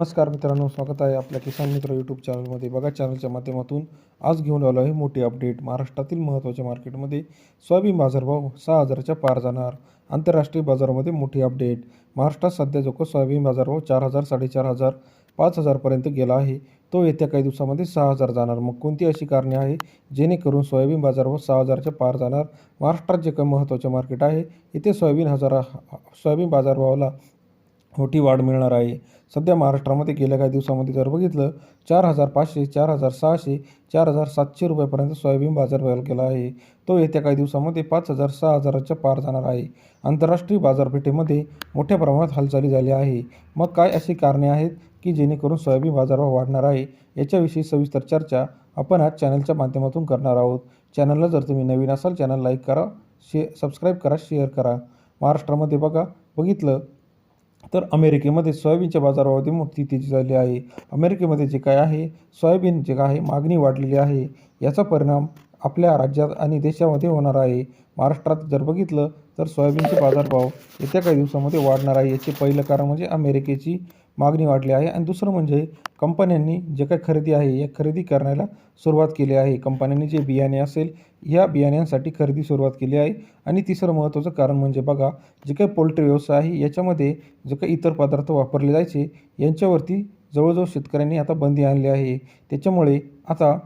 नमस्कार मित्रांनो स्वागत आहे आपल्या किसान मित्र यूट्यूब चॅनलमध्ये बघा चॅनलच्या माध्यमातून आज घेऊन आलो आहे मोठी अपडेट महाराष्ट्रातील महत्त्वाच्या मार्केटमध्ये सोयाबीन बाजारभाव सहा हजाराच्या पार जाणार. आंतरराष्ट्रीय बाजारामध्ये मोठी अपडेट महाराष्ट्रात सध्या जो का सोयाबीन बाजारभाव चार हजार साडेचार हजार पाच हजारपर्यंत गेला आहे तो येत्या काही दिवसामध्ये सहा हजार जाणार. मग कोणती अशी कारणे आहे जेणेकरून सोयाबीन बाजारभाव सहा हजारच्या पार जाणार? महाराष्ट्रात जे काही महत्त्वाचे मार्केट आहे इथे सोयाबीन हजारा सोयाबीन बाजारभावाला मोठी वाढ मिळणार आहे. सध्या महाराष्ट्रामध्ये गेल्या काही दिवसामध्ये जर बघितलं चार हजार पाचशे चार हजार सहाशे चार हजार सातशे रुपयापर्यंत सोयाबीन बाजार व्हायला गेला आहे. तो येत्या काही दिवसामध्ये पाच हजार सहा हजाराच्या पार जाणार आहे. आंतरराष्ट्रीय बाजारपेठेमध्ये मोठ्या प्रमाणात हालचाली झाल्या आहे. मग काय अशी कारणे आहेत की जेणेकरून सोयाबीन बाजारभाव वाढणार आहे? याच्याविषयी सविस्तर चर्चा आपण आज चॅनलच्या माध्यमातून करणार आहोत. चॅनलला जर तुम्ही नवीन असाल चॅनल लाईक करा शे सबस्क्राईब करा शेअर करा. महाराष्ट्रामध्ये बघा बघितलं तर अमेरिकेमध्ये सोयाबीनच्या बाजारामध्ये मोठी तेजी झाली आहे. अमेरिकेमध्ये जे काय आहे सोयाबीन जे काय आहे मागणी वाढलेली आहे. याचा परिणाम आपल्या राज्यात आणि देशामध्ये होणार आहे. महाराष्ट्रात जर बघितलं तर सोयाबीनचे बाजारभाव येत्या काही दिवसामध्ये वाढणार आहे. याचे पहिलं कारण म्हणजे अमेरिकेची मागणी वाढली आहे. आणि दुसरं म्हणजे कंपन्यांनी जे काही खरेदी आहे या खरेदी करण्याला सुरुवात केली आहे. कंपन्यांनी जे बियाणे असेल या बियाण्यांसाठी खरेदी सुरुवात केली आहे. आणि तिसरं महत्त्वाचं कारण म्हणजे बघा जे काही पोल्ट्री व्यवसाय आहे याच्यामध्ये जे काही इतर पदार्थ वापरले जायचे यांच्यावरती जवळजवळ शेतकऱ्यांनी आता बंदी आणली आहे. त्याच्यामुळे आता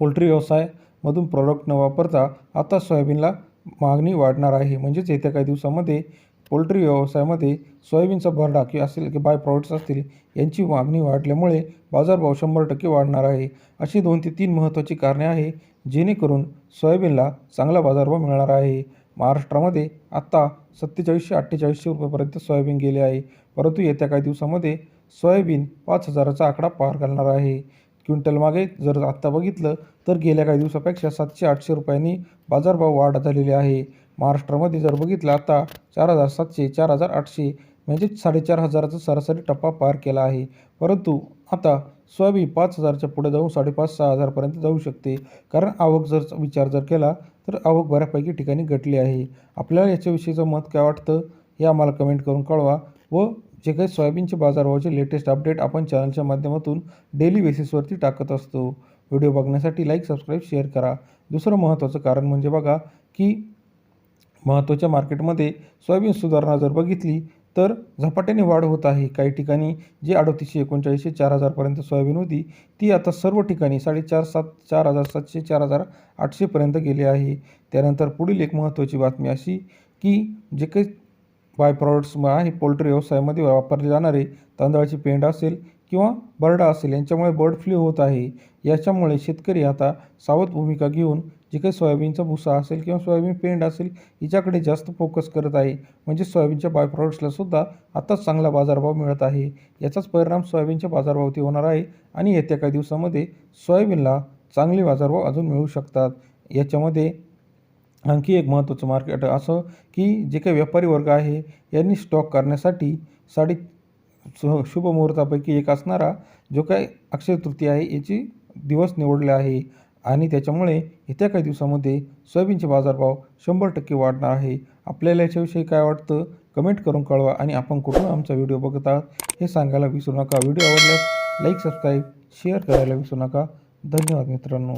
पोल्ट्री व्यवसायामधून प्रॉडक्ट न वापरता आता सोयाबीनला मागणी वाढणार आहे. म्हणजेच येत्या काही दिवसामध्ये पोल्ट्री व्यवसायामध्ये सोयाबीनचा भरडा की असेल की बाय प्रॉडक्ट्स असतील यांची मागणी वाढल्यामुळे बाजारभाव शंभर टक्के वाढणार आहे. अशी दोन ते तीन महत्त्वाची कारणे आहे जेणेकरून सोयाबीनला चांगला बाजारभाव मिळणार आहे. महाराष्ट्रामध्ये आत्ता सत्तेचाळीसशे अठ्ठेचाळीसशे रुपयापर्यंत सोयाबीन गेले आहे. परंतु येत्या काही दिवसामध्ये सोयाबीन पाच हजाराचा आकडा पार घालणार आहे. क्विंटलमागे जर आत्ता बघितलं तर गेल्या काही दिवसापेक्षा सातशे आठशे रुपयांनी बाजारभाव वाढ झालेली आहे. महाराष्ट्रामध्ये जर बघितलं आता चार हजार सातशे चार हजार आठशे म्हणजे साडेचार हजाराचा सरासरी टप्पा पार केला आहे. परंतु आता सोयाबीन पाच हजारच्या पुढे जाऊन साडेपाच सहा हजारपर्यंत जाऊ शकते. कारण आवक जर विचार जर केला तर आवक बऱ्यापैकी ठिकाणी घटली आहे. आपल्याला याच्याविषयीचं मत काय वाटतं हे आम्हाला कमेंट करून कळवा. व जे काही सोयाबीनचे बाजारभावाचे लेटेस्ट अपडेट आपण चॅनलच्या माध्यमातून डेली बेसिसवरती टाकत असतो. व्हिडिओ बघण्यासाठी लाईक सबस्क्राईब शेअर करा. दुसरं महत्त्वाचं कारण म्हणजे बघा की महत्त्वाच्या मार्केटमध्ये सोयाबीन सुधारणा जर बघितली तर झपाट्याने वाढ होत आहे. काही ठिकाणी जी अडतीसशे एकोणचाळीसशे चार हजारपर्यंत सोयाबीन होती ती आता सर्व ठिकाणी साडेचार सात चार हजार सातशे चार हजार आठशेपर्यंत गेली आहे. त्यानंतर पुढील एक महत्त्वाची बातमी अशी की जे काही बाय प्रॉडक्ट्स आहे पोल्ट्री व्यवसायामध्ये वापरले जाणारे तांदळाची पेंड असेल किंवा बरडा असेल यांच्यामुळे बर्ड फ्लू होत आहे. याच्यामुळे शेतकरी आता सावध भूमिका घेऊन जे काही सोयाबीनचा भुसा असेल किंवा सोयाबीन पेंड असेल हिच्याकडे जास्त फोकस करत आहे. म्हणजे सोयाबीनच्या बाय प्रॉडक्ट्सला सुद्धा आताच चांगला बाजारभाव मिळत आहे. याचाच परिणाम सोयाबीनच्या बाजारभावती होणार आहे आणि येत्या काही दिवसामध्ये सोयाबीनला चांगले बाजारभाव अजून मिळू शकतात. याच्यामध्ये आणखी एक महत्त्वाचं मार्केट असं की जे काही व्यापारी वर्ग आहे यांनी स्टॉक करण्यासाठी साडे शुभ मुहूर्तापैकी एक असणारा जो काय अक्षय तृतीया आहे याची दिवस निवडले आहे. आणि त्याच्यामुळे येत्या काही दिवसामध्ये सोयाबीनचे बाजारभाव शंभर टक्के वाढणार आहे. आपल्याला याच्याविषयी काय वाटतं कमेंट करून कळवा आणि आपण कुठून आमचा व्हिडिओ बघत आहात हे सांगायला विसरू नका. व्हिडिओ आवडल्यास लाईक सबस्क्राईब शेअर करायला विसरू नका. धन्यवाद मित्रांनो.